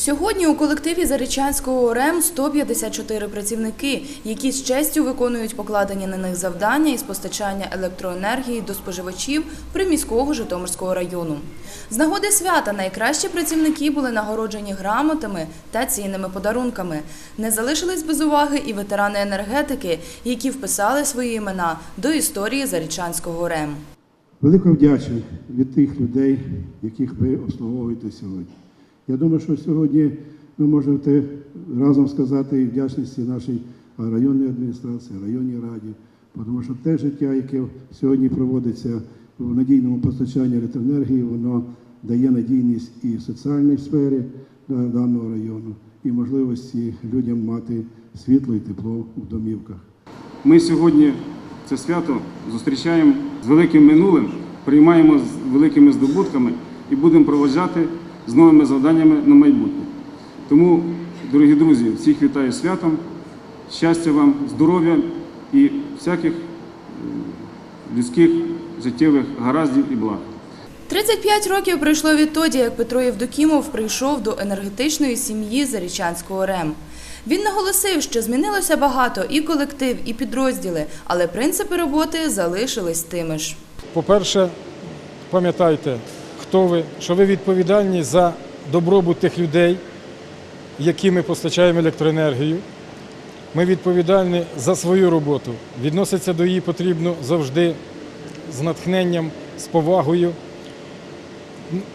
Сьогодні у колективі Зарічанського ОРЕМ 154 працівники, які з честю виконують покладені на них завдання із постачання електроенергії до споживачів приміського Житомирського району. З нагоди свята найкращі працівники були нагороджені грамотами та цінними подарунками. Не залишились без уваги і ветерани енергетики, які вписали свої імена до історії Зарічанського ОРЕМ. Велико вдячний від тих людей, яких ви обслуговуєте сьогодні. Я думаю, що сьогодні ми можемо разом сказати і вдячності нашій районній адміністрації, районній раді, тому що те життя, яке сьогодні проводиться в надійному постачанні електроенергії, воно дає надійність і в соціальній сфері даного району, і можливості людям мати світло і тепло в домівках. Ми сьогодні це свято зустрічаємо з великим минулим, приймаємо з великими здобутками і будемо проводжати з новими завданнями на майбутнє. Тому, дорогі друзі, всіх вітаю святом, щастя вам, здоров'я і всяких е, людських життєвих гараздів і благ. 35 років пройшло відтоді, як Петро Євдокімов прийшов до енергетичної сім'ї Зарічанського РЕМ. Він наголосив, що змінилося багато і колектив, і підрозділи, але принципи роботи залишились тими ж. По-перше, пам'ятайте, хто ви, що ви відповідальні за добробут тих людей, яким ми постачаємо електроенергію. Ми відповідальні за свою роботу. Відноситься до її потрібно завжди з натхненням, з повагою.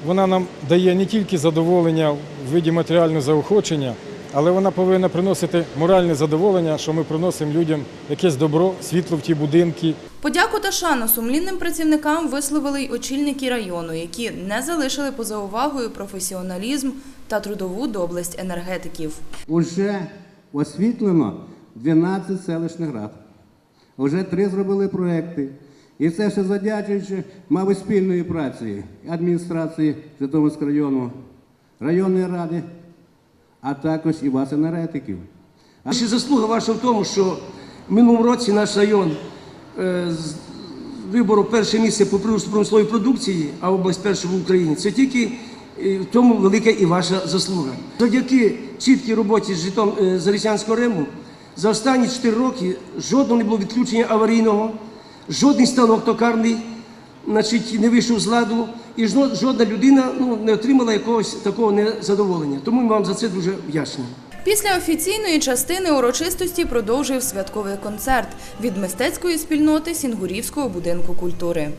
Вона нам дає не тільки задоволення в виді матеріального заохочення, але вона повинна приносити моральне задоволення, що ми приносимо людям якесь добро, світло в ті будинки, Подяку та шану сумлінним працівникам висловили й очільники району, які не залишили поза увагою професіоналізм та трудову доблесть енергетиків. Уже освітлено 12 селищних рад. Вже три зробили проекти. І це все задячуючи, мабуть, спільної праці адміністрації Житомирського району, районної ради, а також і вас, енергетиків. Ще заслуга ваша в тому, що в минулому році наш район е, з вибору перше місце по приросту промислової продукції, а область перша в Україні. Це тільки е, в тому велика і ваша заслуга. Завдяки чіткій роботі з житом е, Зарічанського Риму за останні 4 роки жодного не було відключення аварійного, жодний станок токарний значить, не вийшов з ладу, і жодна людина ну, не отримала якогось такого незадоволення. Тому ми вам за це дуже вдячні. Після офіційної частини урочистості продовжив святковий концерт від мистецької спільноти Сінгурівського будинку культури.